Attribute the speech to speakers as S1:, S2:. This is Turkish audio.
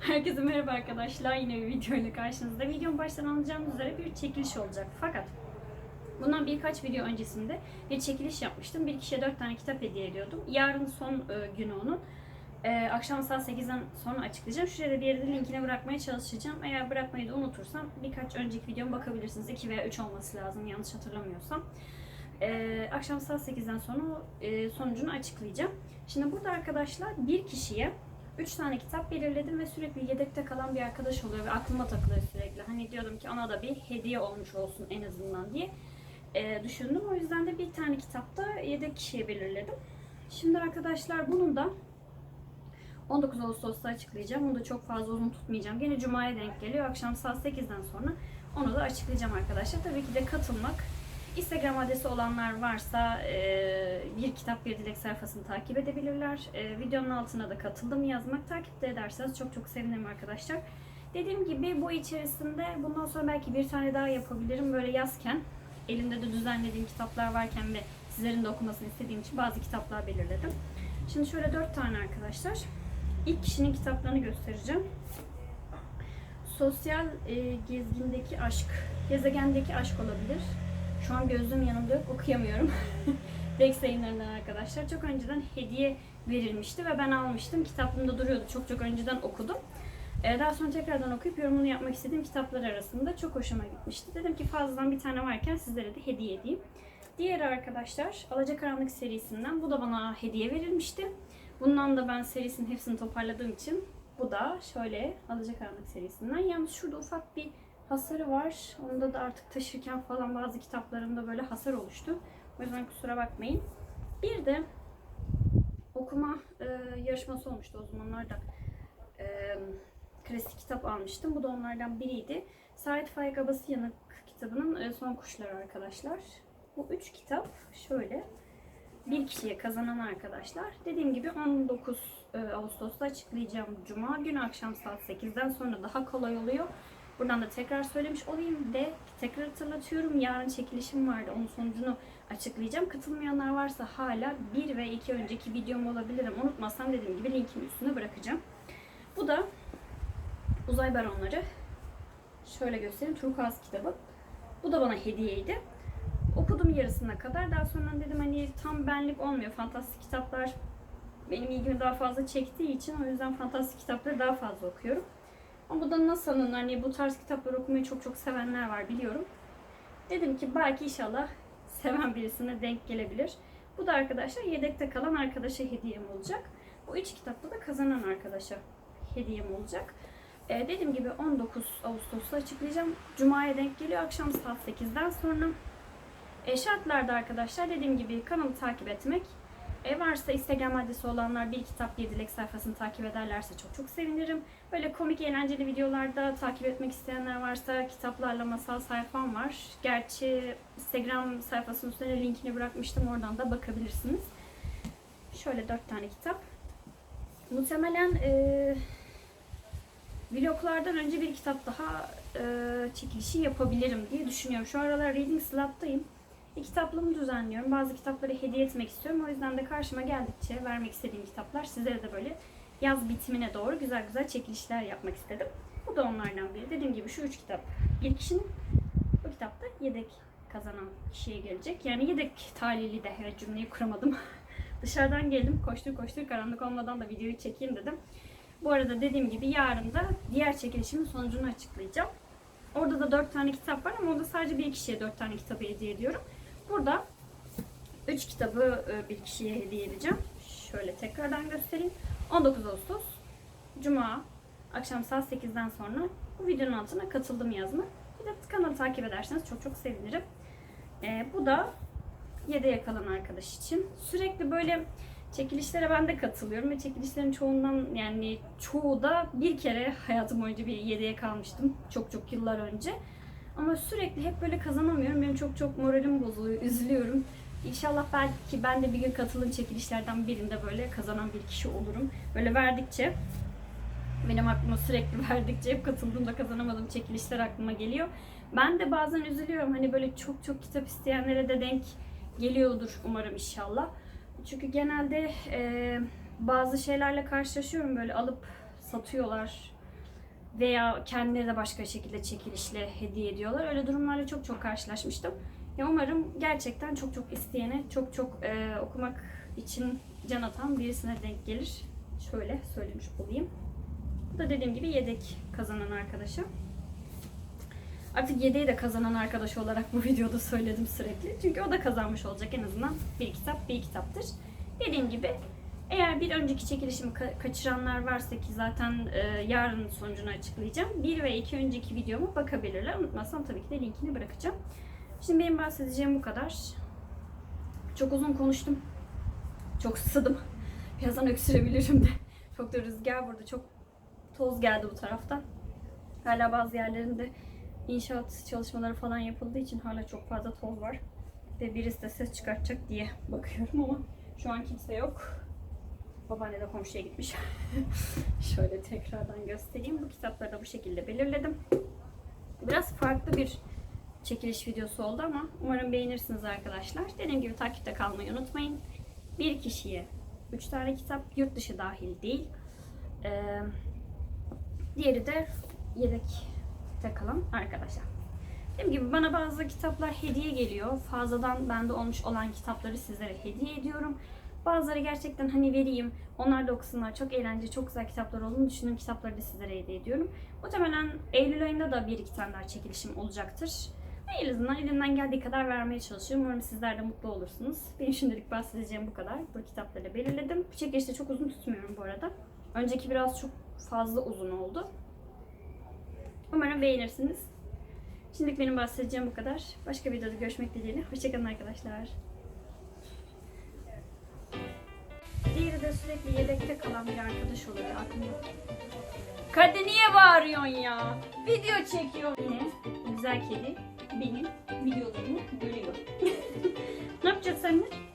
S1: Herkese merhaba arkadaşlar. Yine bir video ile karşınızda. Videonun baştan anlayacağınız üzere bir çekiliş olacak. Fakat bundan birkaç video öncesinde bir çekiliş yapmıştım. Bir kişiye dört tane kitap hediye ediyordum. Yarın son e, günü onun. E, akşam saat 8'den sonra açıklayacağım. Şuraya bir yere de linkini bırakmaya çalışacağım. Eğer bırakmayı da unutursam birkaç önceki videoma bakabilirsiniz. 2 veya 3 olması lazım yanlış hatırlamıyorsam. E, akşam saat 8'den sonra e, sonucunu açıklayacağım. Şimdi burada arkadaşlar bir kişiye 3 tane kitap belirledim ve sürekli yedekte kalan bir arkadaş oluyor ve aklıma takılıyor sürekli. Hani diyordum ki ona da bir hediye olmuş olsun en azından diye e, düşündüm. O yüzden de bir tane kitapta yedek kişiye belirledim. Şimdi arkadaşlar bunun da 19 Ağustos'ta açıklayacağım. Bunu da çok fazla uzun tutmayacağım. Gene Cuma'ya denk geliyor. Akşam saat 8'den sonra onu da açıklayacağım arkadaşlar. Tabii ki de katılmak Instagram adresi olanlar varsa e, bir kitap bir dilek sayfasını takip edebilirler. E, videonun altına da katıldım yazmak takip de ederseniz çok çok sevinirim arkadaşlar. Dediğim gibi bu içerisinde bundan sonra belki bir tane daha yapabilirim. Böyle yazken elimde de düzenlediğim kitaplar varken ve sizlerin de okumasını istediğim için bazı kitaplar belirledim. Şimdi şöyle dört tane arkadaşlar. İlk kişinin kitaplarını göstereceğim. Sosyal e, gezgindeki aşk, gezegendeki aşk olabilir. Şu an gözlüğüm yanımda yok, okuyamıyorum. Dex yayınlarından arkadaşlar. Çok önceden hediye verilmişti ve ben almıştım. Kitaplığımda duruyordu. Çok çok önceden okudum. Ee, daha sonra tekrardan okuyup yorumunu yapmak istediğim kitaplar arasında çok hoşuma gitmişti. Dedim ki fazladan bir tane varken sizlere de hediye edeyim. Diğeri arkadaşlar Alacakaranlık serisinden. Bu da bana hediye verilmişti. Bundan da ben serisinin hepsini toparladığım için bu da şöyle Alacakaranlık serisinden. Yalnız şurada ufak bir hasarı var. Onda da artık taşırken falan bazı kitaplarımda böyle hasar oluştu. O yüzden kusura bakmayın. Bir de okuma e, yarışması olmuştu o zamanlarda. E, klasik kitap almıştım. Bu da onlardan biriydi. Sait Faik Abası Yanık kitabının e, Son Kuşları arkadaşlar. Bu üç kitap şöyle bir kişiye kazanan arkadaşlar. Dediğim gibi 19 e, Ağustos'ta açıklayacağım. Cuma günü akşam saat 8'den sonra daha kolay oluyor. Buradan da tekrar söylemiş olayım ve tekrar hatırlatıyorum. Yarın çekilişim vardı. Onun sonucunu açıklayacağım. Katılmayanlar varsa hala bir ve iki önceki videom olabilir ama unutmazsam dediğim gibi linkin üstüne bırakacağım. Bu da Uzay Baronları. Şöyle göstereyim. Turkuaz kitabı. Bu da bana hediyeydi. Okudum yarısına kadar. Daha sonra dedim hani tam benlik olmuyor. Fantastik kitaplar benim ilgimi daha fazla çektiği için o yüzden fantastik kitapları daha fazla okuyorum. Ama bu da NASA'nın hani bu tarz kitapları okumayı çok çok sevenler var biliyorum. Dedim ki belki inşallah seven birisine denk gelebilir. Bu da arkadaşlar yedekte kalan arkadaşa hediyem olacak. Bu üç kitapta da kazanan arkadaşa hediyem olacak. Ee, dediğim gibi 19 Ağustos'ta açıklayacağım. Cuma'ya denk geliyor akşam saat 8'den sonra. E, şartlarda arkadaşlar dediğim gibi kanalı takip etmek. E, varsa Instagram adresi olanlar bir kitap bir dilek sayfasını takip ederlerse çok çok sevinirim. Böyle komik eğlenceli videolarda takip etmek isteyenler varsa kitaplarla masal sayfam var. Gerçi Instagram sayfasının üstüne linkini bırakmıştım oradan da bakabilirsiniz. Şöyle dört tane kitap. Muhtemelen e, vloglardan önce bir kitap daha e, çekilişi yapabilirim diye düşünüyorum. Şu aralar Reading Slot'tayım. Bir kitaplığımı düzenliyorum. Bazı kitapları hediye etmek istiyorum. O yüzden de karşıma geldikçe vermek istediğim kitaplar sizlere de böyle yaz bitimine doğru güzel güzel çekilişler yapmak istedim. Bu da onlardan biri. Dediğim gibi şu üç kitap bir kişinin bu kitapta yedek kazanan kişiye gelecek. Yani yedek talihli de evet cümleyi kuramadım. Dışarıdan geldim koştur koştur karanlık olmadan da videoyu çekeyim dedim. Bu arada dediğim gibi yarın da diğer çekilişimin sonucunu açıklayacağım. Orada da 4 tane kitap var ama orada sadece bir kişiye 4 tane kitabı hediye ediyorum. Burada 3 kitabı e, bir kişiye hediye edeceğim. Şöyle tekrardan göstereyim. 19 Ağustos Cuma akşam saat 8'den sonra bu videonun altına katıldım yazma. Bir de kanalı takip ederseniz çok çok sevinirim. Ee, bu da 7'ye kalan arkadaş için. Sürekli böyle çekilişlere ben de katılıyorum ve çekilişlerin çoğundan yani çoğu da bir kere hayatım boyunca bir 7'ye kalmıştım. Çok çok yıllar önce. Ama sürekli hep böyle kazanamıyorum. Benim çok çok moralim bozuluyor, üzülüyorum. İnşallah belki ben de bir gün katılım çekilişlerden birinde böyle kazanan bir kişi olurum. Böyle verdikçe benim aklıma sürekli verdikçe hep katıldığımda kazanamadığım çekilişler aklıma geliyor. Ben de bazen üzülüyorum. Hani böyle çok çok kitap isteyenlere de denk geliyordur umarım inşallah. Çünkü genelde e, bazı şeylerle karşılaşıyorum böyle alıp satıyorlar. Veya kendileri de başka şekilde çekilişle hediye ediyorlar. Öyle durumlarla çok çok karşılaşmıştım. Ya umarım gerçekten çok çok isteyene, çok çok e, okumak için can atan birisine denk gelir. Şöyle söylemiş olayım. Bu da dediğim gibi yedek kazanan arkadaşa. Artık yedeği de kazanan arkadaş olarak bu videoda söyledim sürekli. Çünkü o da kazanmış olacak en azından bir kitap bir kitaptır. Dediğim gibi eğer bir önceki çekilişimi ka- kaçıranlar varsa ki zaten e, yarın sonucunu açıklayacağım. Bir ve iki önceki videoma bakabilirler. Unutmazsam tabii ki de linkini bırakacağım. Şimdi benim bahsedeceğim bu kadar. Çok uzun konuştum. Çok susadım. Birazdan öksürebilirim de. Çok da rüzgar burada. Çok toz geldi bu tarafta. Hala bazı yerlerinde inşaat çalışmaları falan yapıldığı için hala çok fazla toz var. Ve birisi de ses çıkartacak diye bakıyorum ama şu an kimse yok. Babaanne de komşuya gitmiş. Şöyle tekrardan göstereyim. Bu kitapları da bu şekilde belirledim. Biraz farklı bir çekiliş videosu oldu ama umarım beğenirsiniz arkadaşlar. Dediğim gibi takipte kalmayı unutmayın. Bir kişiye 3 tane kitap yurt dışı dahil değil. Ee, diğeri de yedekte kalan arkadaşlar. Dediğim gibi bana bazı kitaplar hediye geliyor. Fazladan bende olmuş olan kitapları sizlere hediye ediyorum. Bazıları gerçekten hani vereyim, onlar da okusunlar. Çok eğlenceli, çok güzel kitaplar olduğunu düşündüğüm kitapları da sizlere hediye ediyorum. Muhtemelen Eylül ayında da bir iki tane daha çekilişim olacaktır. En azından elimden geldiği kadar vermeye çalışıyorum. Umarım sizler de mutlu olursunuz. Benim şimdilik bahsedeceğim bu kadar. Bu kitapları belirledim. Bu çekilişte çok uzun tutmuyorum bu arada. Önceki biraz çok fazla uzun oldu. Umarım beğenirsiniz. Şimdilik benim bahsedeceğim bu kadar. Başka videoda görüşmek dileğiyle. Hoşçakalın arkadaşlar. böyle sürekli yedekte kalan bir arkadaş olur aklımda. Kadi niye bağırıyorsun ya? Video çekiyor. Ne? Güzel kedi benim videolarımı görüyor. ne yapacağız seninle?